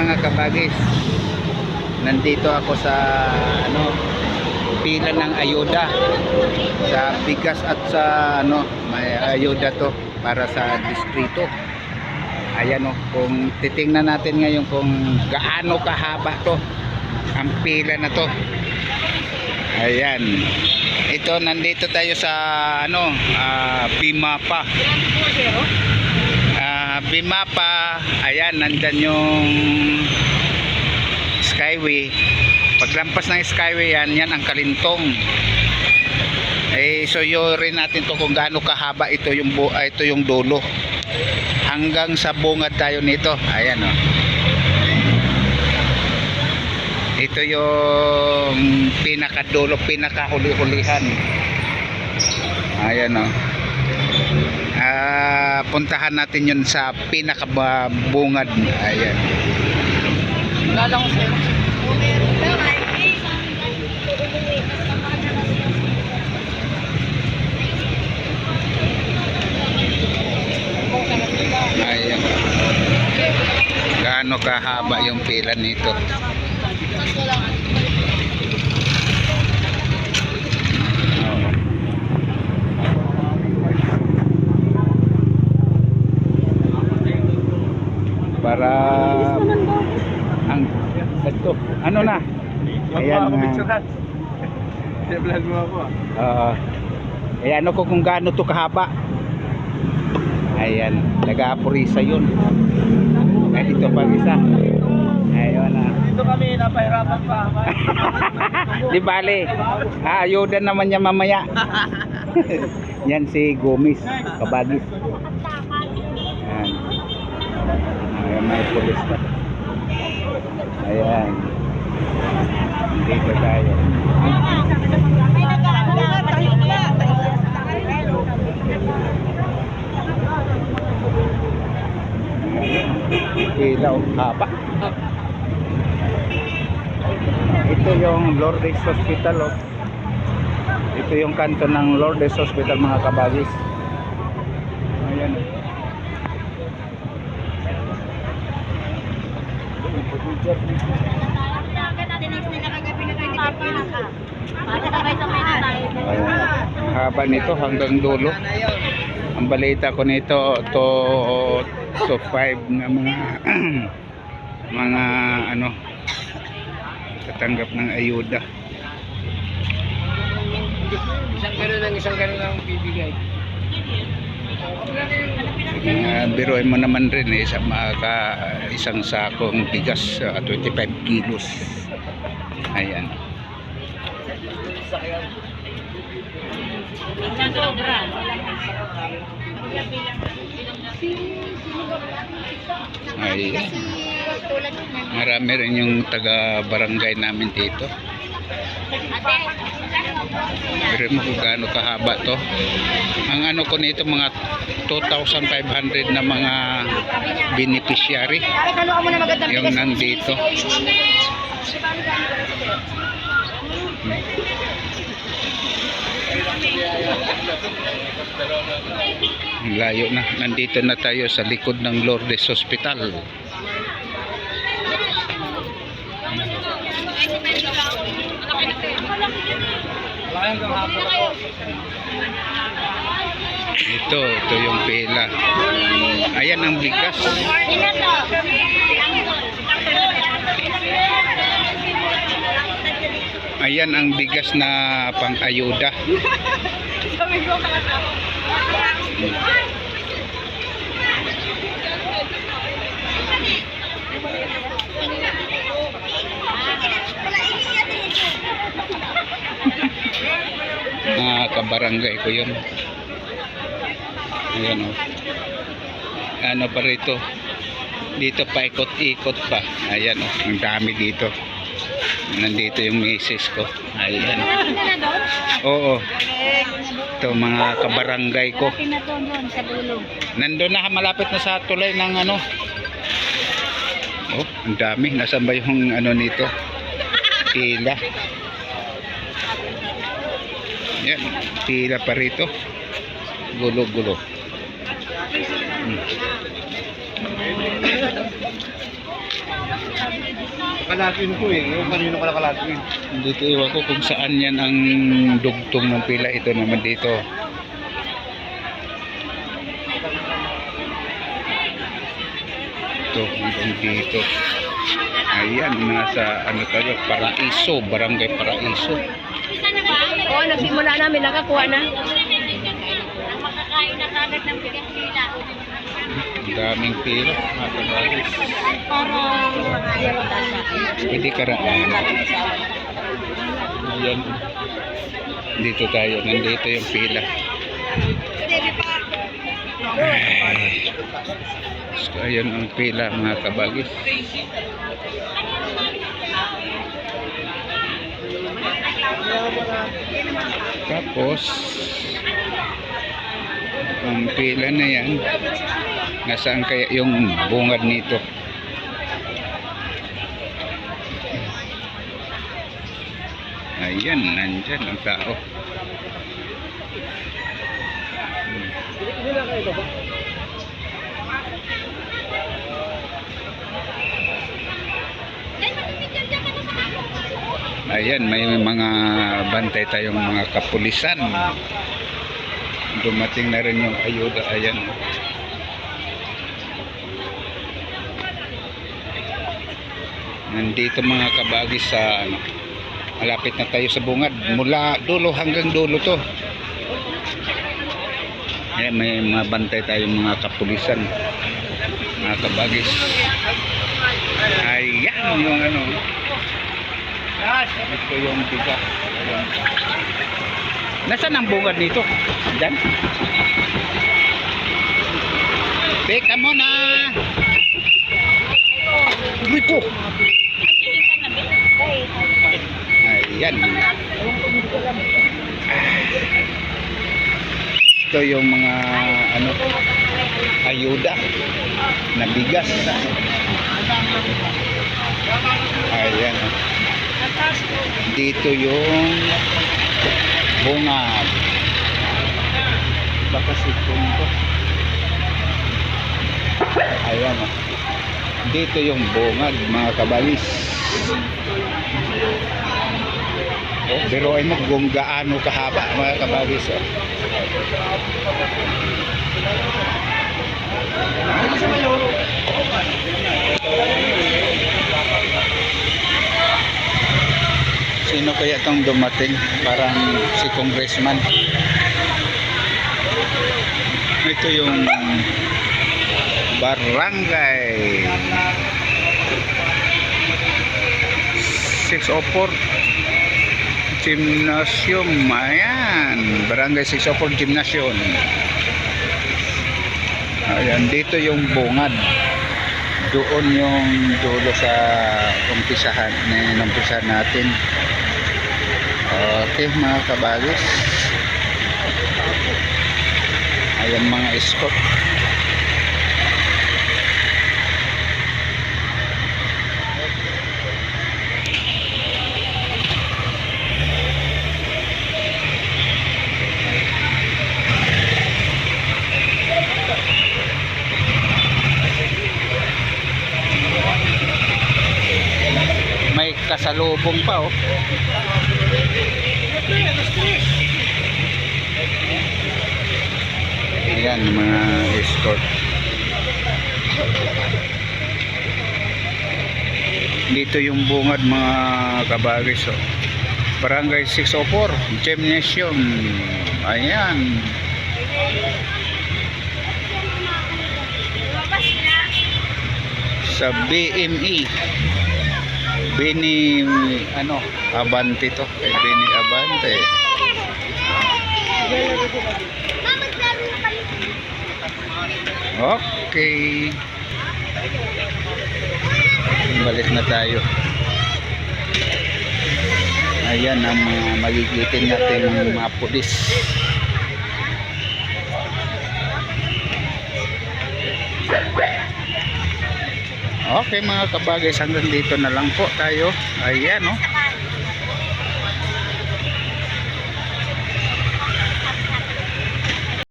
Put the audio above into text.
mga kabagis. Nandito ako sa ano pila ng ayuda sa bigas at sa ano may ayuda to para sa distrito. Ayan o, kung titingnan natin ngayon kung gaano kahaba to ang pila na to. Ayan. Ito nandito tayo sa ano ah, Bimapa. Bimapa, ayan nandyan yung Skyway. Paglampas ng Skyway yan, yan ang Kalintong. Eh so rin natin to kung gaano kahaba ito yung bu- ah, ito yung dulo. Hanggang sa bungad tayo nito. Ayan oh. Ito yung pinakadulo, pinakahuli-hulihan. Ayan oh. Ah, puntahan natin yun sa pinakabungad. Ayan. Lala ko sa'yo. Ayan. Gaano kahaba yung pila nito. Para ang ito, ano na? Ayan nga. I-vlog mo ako ah. Oo. eh ano kung gaano to kahaba. Ayan, nag-aapurisa yun. Ay, ito pa isa. Ayun na. Dito kami napahirapan pa. Di bale, aayudan naman niya mamaya. Yan si Gomis, kabagis. Ayan. Ayan, may pulis na. Ayan. Dito tayo. Ilaw, haba. Ito yung Lourdes Hospital oh. Ito yung kanto ng Lourdes Hospital mga kabagis. Ayan. Ayan. Haba nito hanggang dulo. Ang balita ko nito to to 5 na mga mga ano tatanggap ng ayuda. Isang ganun lang, isang ganun lang bibigay. Uh, biruin mo naman rin eh, sa maka, isang sakong bigas uh, 25 kilos. Ayan. Ayan. Marami rin yung taga barangay namin dito. Pero mo kung gaano kahaba to. Ang ano ko nito mga 2,500 na mga beneficiary yung nandito. Layo na. Nandito na tayo sa likod ng Lourdes Hospital. Ito, ito yung pila. Ayan ang bigas. Ayan ang bigas na pang-ayuda. Mga kabarangay ko yun. Ayan o. Ano pa rito? Dito pa ikot-ikot pa. Ayan o. Ang dami dito. Nandito yung misis ko. Ayan. Oo. Ito mga kabarangay ko. Nandun na malapit na sa tulay ng ano. Oh, ang dami. Nasaan ba yung ano nito? Pila. Yan, pila pa rito. Gulo-gulo. Hmm. Kalatin ko eh. Yung kanino ka nakalatin. Dito iwan ko kung saan yan ang dugtong ng pila. Ito naman dito. Ito, hanggang dito. Ayan, nasa ano tayo, Paraiso, Barangay Paraiso. Oo, nagsimula namin, nakakuha na. makakain na kagad ng bigas nila. Daming pila, mga kabagis. Pwede karaan. Ayan. Dito tayo, nandito yung pila. Ay. So, ayan ang pila mga kabagis. Tapos, ang pila na yan, nasaan kaya yung bungad nito? Ayan, nandyan ang tao. Ayan, may mga bantay tayong mga kapulisan. Dumating na rin yung ayuda. Ayan. Nandito mga kabagis sa ano, malapit na tayo sa bungad. Mula dulo hanggang dulo to. Ayan, may mga bantay tayong mga kapulisan. Mga kabagis. Ayan yung ano. Ito yung bigas. Ayan. Nasaan ang bungad nito? Diyan. Teka muna. Ito. Ayan. Ito yung mga ano ayuda na bigas. Ayan. Dito yung bungad. Baka sipon ko. Ayan. Dito yung bungad, mga kabalis. Ay mo kung gaano kahaba mga kabalis. Oh. Sino kaya itong dumating? Parang si congressman. Ito yung barangay 604 gymnasium. Ayan. Barangay 604 gymnasium. Ayan dito yung bungad. Doon yung dulo sa umpisahan na umpisahan natin. Okay mga kabagis. Ayan mga escort may kasalubong pa oh Ayan, mga escort. Dito yung bungad mga kabagis. Oh. Barangay 604, Gymnasium. Ayan. Sa BME. Bini, ano, Abante to. Kay Bini Abante. Okay. Balik na tayo. Ayan ang magigitin natin mga pulis. Okay mga kabagay, hanggang dito na lang po tayo. Ayan oh.